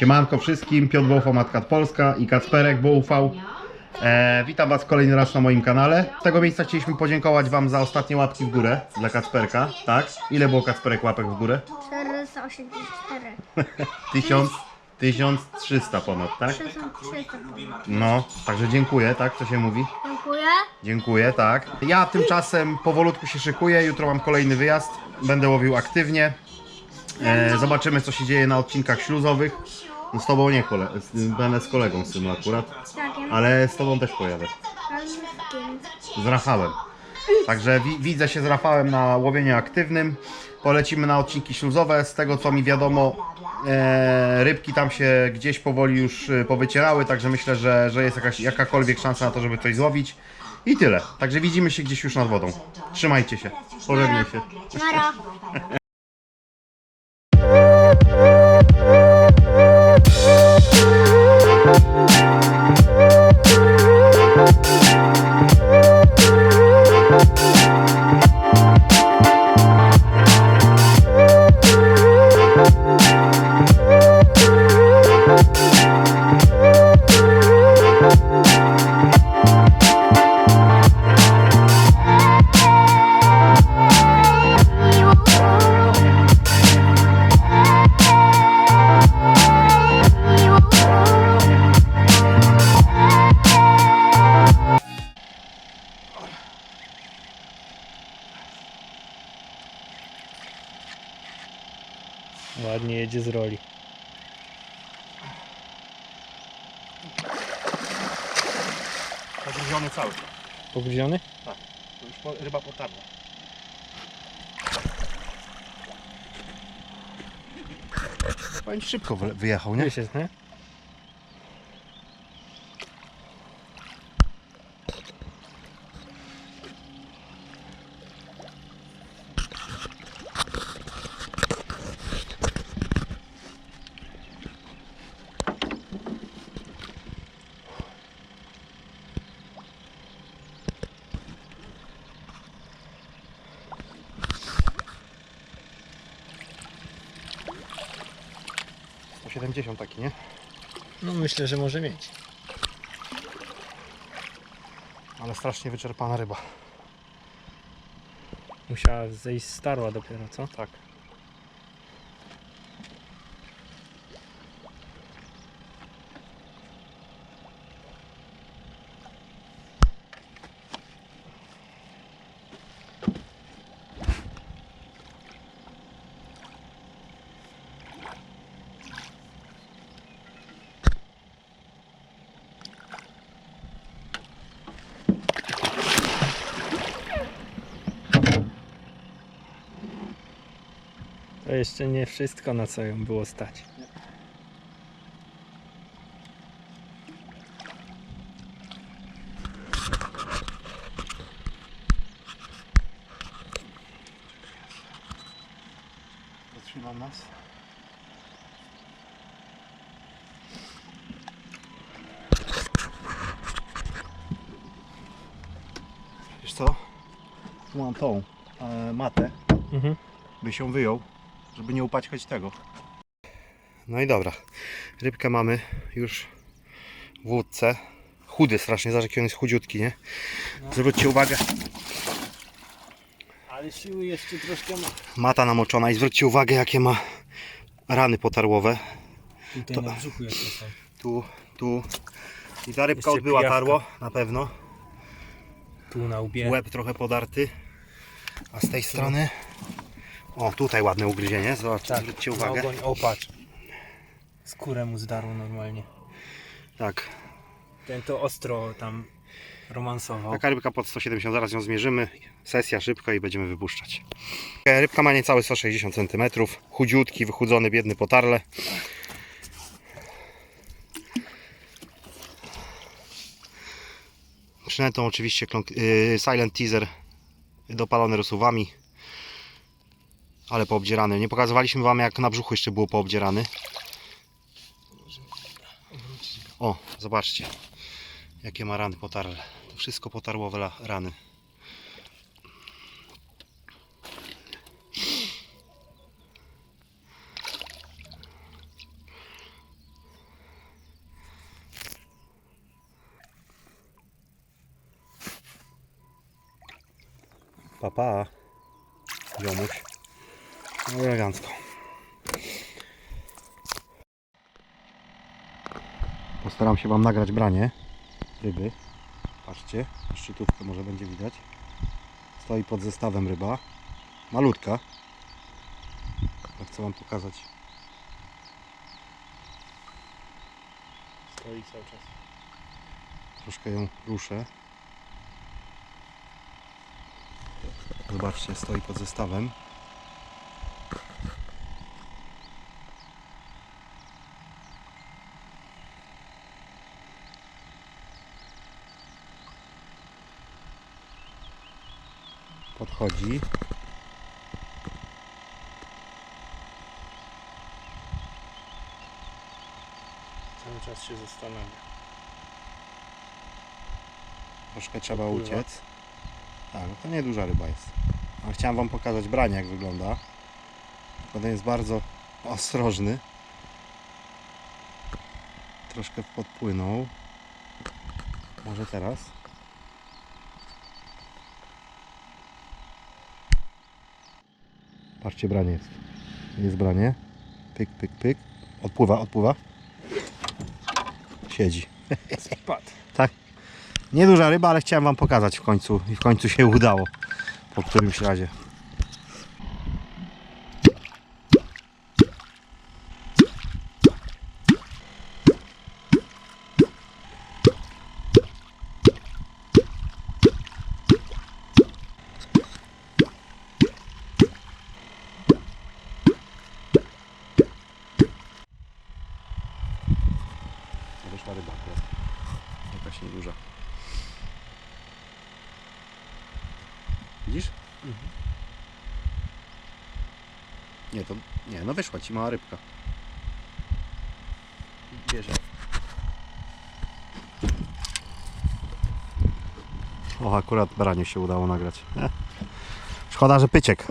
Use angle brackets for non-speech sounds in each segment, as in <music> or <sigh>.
Siemanko wszystkim, Piotr Boufał, Matkat Polska i Kacperek Boufał. E, witam Was kolejny raz na moim kanale. Z tego miejsca chcieliśmy podziękować Wam za ostatnie łapki w górę dla Kacperka, tak? Ile było Kacperek łapek w górę? 484. 1000, 1300 ponad, tak? 6300. No, także dziękuję, tak? Co się mówi? Dziękuję. Dziękuję, tak. Ja tymczasem powolutku się szykuję, jutro mam kolejny wyjazd, będę łowił aktywnie. E, zobaczymy co się dzieje na odcinkach śluzowych. No z tobą nie, kole- z- będę z kolegą z tym akurat, Takiem. ale z tobą też pojadę. Z Rafałem. Także wi- widzę się z Rafałem na łowieniu aktywnym. Polecimy na odcinki śluzowe. Z tego co mi wiadomo, e, rybki tam się gdzieś powoli już e, powycierały, także myślę, że, że jest jakaś, jakakolwiek szansa na to, żeby coś złowić. I tyle. Także widzimy się gdzieś już nad wodą. Trzymajcie się. Pożegnaj się. Nara. Ładnie jedzie z roli. Pogryziony cały. Pogryziony? Tak. Już po, ryba potarła. Ci, szybko wy- wyjechał, nie? Wyszedł, nie? Po 70 taki, nie? No myślę, że może mieć. Ale strasznie wyczerpana ryba. Musiała zejść starła dopiero, co? Tak. To jeszcze nie wszystko, na co ją było stać. Zatrzymam nas. Wiesz co? Tu mam tą e, matę, Mhm. by się wyjął, żeby nie upaćkać tego. No i dobra, rybkę mamy już w łódce. Chudy strasznie, zobacz jaki on jest chudziutki, nie? Zwróćcie uwagę, Ale siły jeszcze troszkę ma. mata namoczona i zwróćcie uwagę jakie ma rany potarłowe. Tutaj na brzuchu. Tu, tu. I ta rybka Jeszcze odbyła pijawka. tarło, na pewno. Tu na łbie. Łeb trochę podarty. A z tej strony. O, tutaj ładne ugryzienie. Zobaczcie, Tak, zwróćcie uwagę. ogoń. O, patrz. Skórę mu zdarło normalnie. Tak. Ten to ostro tam romansował. Taka rybka pod 170, zaraz ją zmierzymy. Sesja szybka i będziemy wypuszczać. E, Rybka ma niecałe 160 cm. Chudziutki, wychudzony, biedny potarle. Przynętą oczywiście yy, Silent Teaser dopalony rozsuwami. Ale poobdzierany. Nie pokazywaliśmy wam jak na brzuchu jeszcze było poobdzierany. O, zobaczcie. Jakie ma rany potarł. To wszystko potarło rany. Papa, pa. Elegancko. Postaram się Wam nagrać branie ryby. Patrzcie, szczytówkę może będzie widać. Stoi pod zestawem ryba. Malutka. Ja chcę Wam pokazać. Stoi cały czas. Troszkę ją ruszę. Zobaczcie, stoi pod zestawem. Podchodzi. Cały czas się zastanawia. Troszkę trzeba uciec. Tak, no to nieduża ryba jest. Ale chciałem Wam pokazać branie jak wygląda. Ten jest bardzo ostrożny. Troszkę podpłynął. Może teraz. Patrzcie, branie jest. Jest branie. Pyk, pyk, pyk. Odpływa, odpływa. Siedzi. Spadł. <laughs> Tak. Nieduża ryba, ale chciałem Wam pokazać w końcu i w końcu się udało. Po którymś razie. Wyszła ryba akurat. Jakaś nieduża. Widzisz? Nie, to nie, no wyszła ci mała rybka. Bierze. O, akurat braniu się udało nagrać. E. <laughs> Szkoda, że pyczek.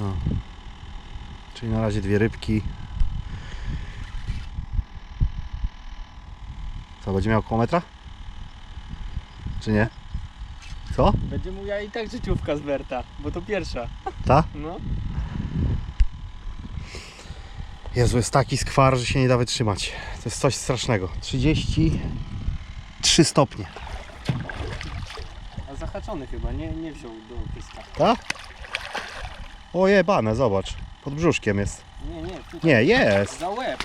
O. Czyli na razie dwie rybki. Co, będzie miał koło metra? Czy nie? Co? Będzie mówiła i tak życiówka z Berta, bo to pierwsza. Ta? No. Jezu, jest taki skwar, że się nie da wytrzymać. To jest coś strasznego. 33 stopnie. A zahaczony chyba, nie, nie wziął do pyska. Tak? O jebane, zobacz. Pod brzuszkiem jest. Nie, nie, tutaj. Nie, jest. Za łeb.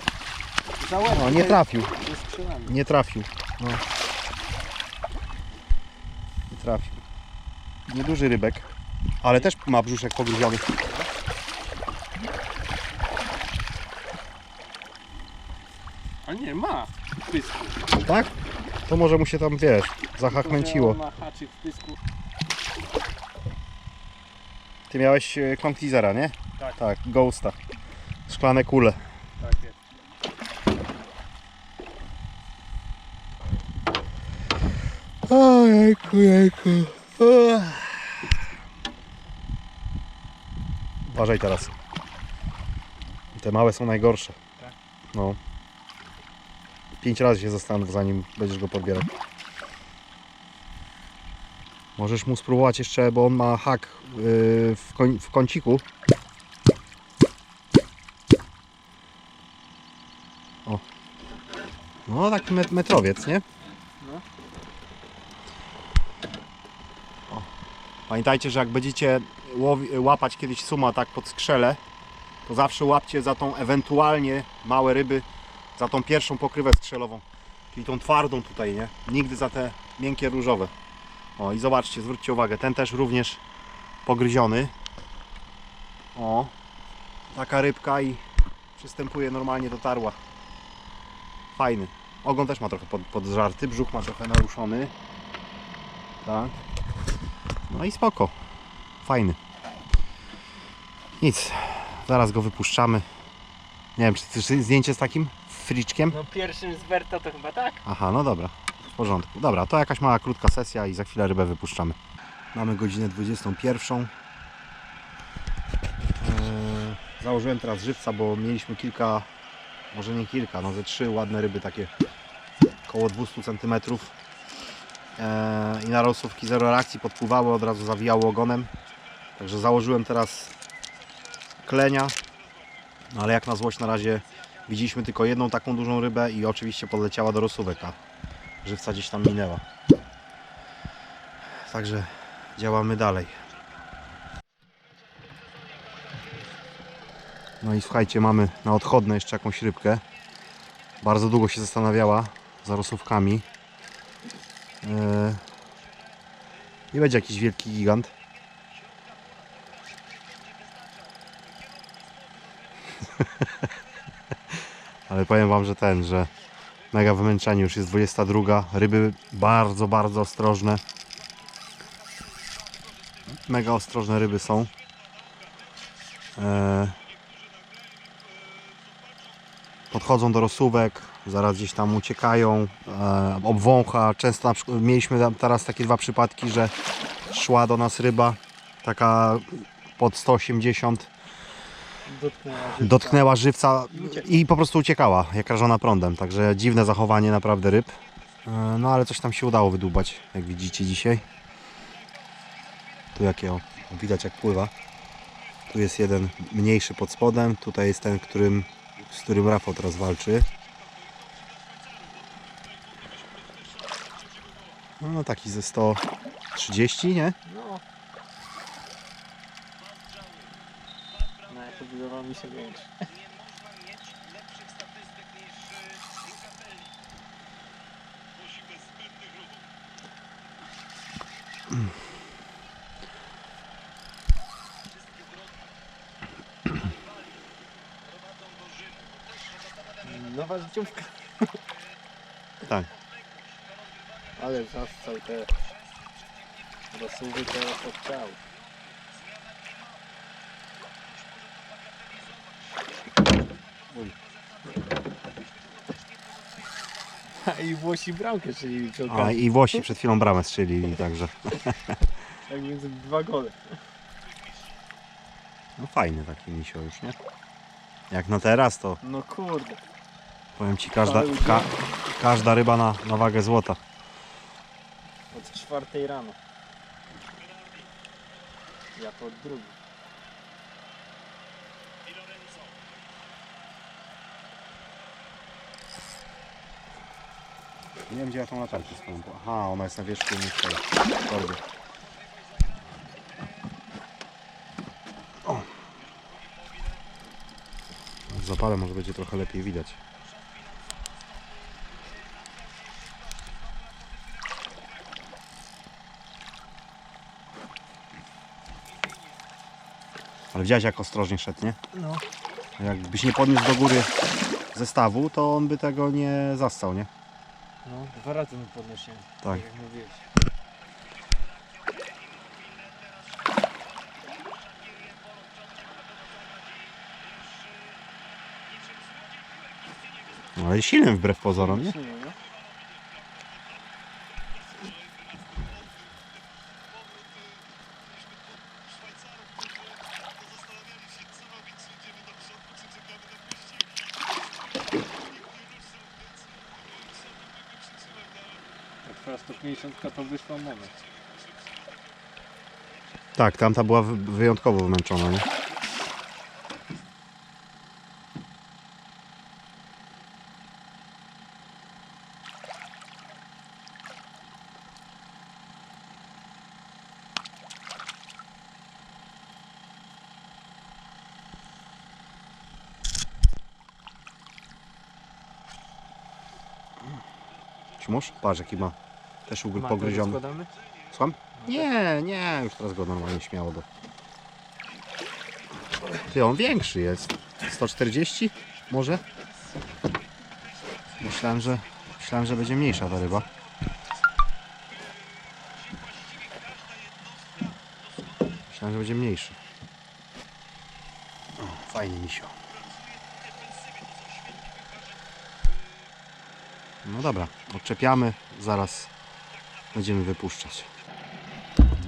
Za łeb. O, nie tutaj trafił. Skrzydłami. Nie trafił. No. Nie trafił. Nieduży rybek. Ale też ma brzuszek pogryziony. A nie, ma w pysku. Tak? To może mu się tam, wiesz, zahachmęciło. Może on Ma haczyk w pysku. Ty miałeś e, nie? Tak. Tak, Ghosta. Szklane kule. Tak jest. Ojejku, jejku. Uważaj teraz. Te małe są najgorsze. Tak? No. Pięć razy się zastanów, zanim będziesz go podbierał. Możesz mu spróbować jeszcze, bo on ma hak yy, w, koń, w kąciku. No, taki met- metrowiec, nie? No. Pamiętajcie, że jak będziecie łapać kiedyś suma tak pod skrzele, to zawsze łapcie za tą ewentualnie małe ryby, za tą pierwszą pokrywę skrzelową, czyli tą twardą tutaj, nie? Nigdy za te miękkie różowe. O i zobaczcie, zwróćcie uwagę, ten też również pogryziony. O, taka rybka i przystępuje normalnie do tarła. Fajny. Ogon też ma trochę pod, podżarty, brzuch ma trochę naruszony. Tak. No i spoko. Fajny. Nic. Zaraz go wypuszczamy. Nie wiem, czy chcesz zdjęcie z takim friczkiem? No pierwszym z Berta to chyba tak. Aha, no dobra. W porządku. Dobra, to jakaś mała krótka sesja i za chwilę rybę wypuszczamy. Mamy godzinę 21. Eee, założyłem teraz żywca, bo mieliśmy kilka, może nie kilka, no ze trzy ładne ryby takie około 200 cm. E, I na rosówki zero reakcji podpływały, od razu zawijało ogonem. Także założyłem teraz klenia. No ale jak na złość na razie widzieliśmy tylko jedną taką dużą rybę i oczywiście podleciała do rosówek, a żywca gdzieś tam minęła. Także działamy dalej. No i słuchajcie, mamy na odchodne jeszcze jakąś rybkę. Bardzo długo się zastanawiała za rosówkami. Eee, Nie będzie jakiś wielki gigant. <laughs> Ale powiem Wam, że ten, że mega wymęczenie, już jest 22. Ryby bardzo, bardzo ostrożne. Mega ostrożne ryby są. Eee, podchodzą do rosówek, zaraz gdzieś tam uciekają, e, obwącha. Często na przykład mieliśmy teraz takie dwa przypadki, że szła do nas ryba, taka pod 180, Dotknęła dotknęła żywca i po prostu uciekała, jak rażona prądem. Także dziwne zachowanie naprawdę ryb. E, No ale coś tam się udało wydłubać, jak widzicie dzisiaj. Tu jakie o, widać jak pływa. Tu jest jeden mniejszy pod spodem, tutaj jest ten, którym, z którym Rafał teraz walczy. No taki ze 130, nie? No. No jak to mi się większy. Nowa życiówka. Tak. Ale zastał te rosówy to odciał. A i Włosi bramkę czyli A i Włosi przed chwilą bramę strzelili, także <laughs> Tak więc dwa gole. no fajny taki misio już, nie? Jak na teraz to No kurde. Powiem Ci każda, ka, każda ryba na, na wagę złota. Od czwartej rano. Ja to od drugiej. Nie wiem gdzie ja tą latarkę swoją. Aha, ona jest na wierzchu niż tej torby. O. W zapale może będzie trochę lepiej widać. Ale widziałeś jak ostrożnie szedł, nie? No. Jakbyś nie podniósł do góry zestawu, to on by tego nie zastał, nie? No, dwa razy mi podnosiłem. Tak. Jak mówiłeś. No, ale silnym wbrew pozorom, nie? Silnie, no. Jak twoja 150 to wyszła moment. Tak, tamta była wy- wyjątkowo wymęczona, nie? Śmóż? Patrz jaki ma też ugry Ma, to pogryziony. Słucham? Nie, nie, już teraz go normalnie śmiało do. Ty, on większy jest. 140 może? Myślałem, że myślałem, że będzie mniejsza ta ryba. Myślałem, że będzie mniejszy. O, fajnie misio. No dobra, odczepiamy, zaraz będziemy wypuszczać.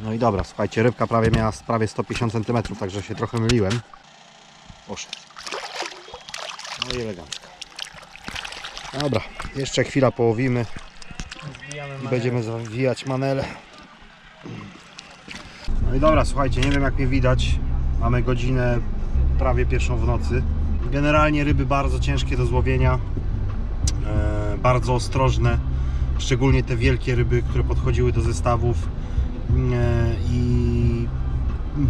No i dobra, słuchajcie, rybka prawie miała prawie 150 cm, także się trochę myliłem. Poszedł. No i elegancko. Dobra, jeszcze chwila połowimy i będziemy zawijać manele. No i dobra, słuchajcie, nie wiem jak mnie widać. Mamy godzinę prawie pierwszą w nocy. Generalnie ryby bardzo ciężkie do złowienia, e, bardzo ostrożne, szczególnie te wielkie ryby, które podchodziły do zestawów e, i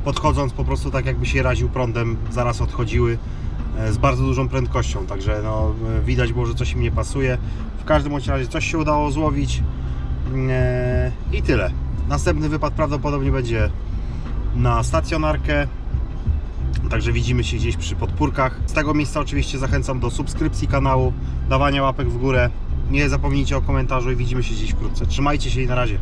podchodząc po prostu tak jakby się raził prądem, zaraz odchodziły e, z bardzo dużą prędkością, także no, e, widać było, że coś im nie pasuje. W każdym bądź razie coś się udało złowić e, i tyle. Następny wypad prawdopodobnie będzie na stacjonarkę, także widzimy się gdzieś przy podpórkach. Z tego miejsca oczywiście zachęcam do subskrypcji kanału, dawania łapek w górę. Nie zapomnijcie o komentarzu i widzimy się gdzieś wkrótce. Trzymajcie się i na razie.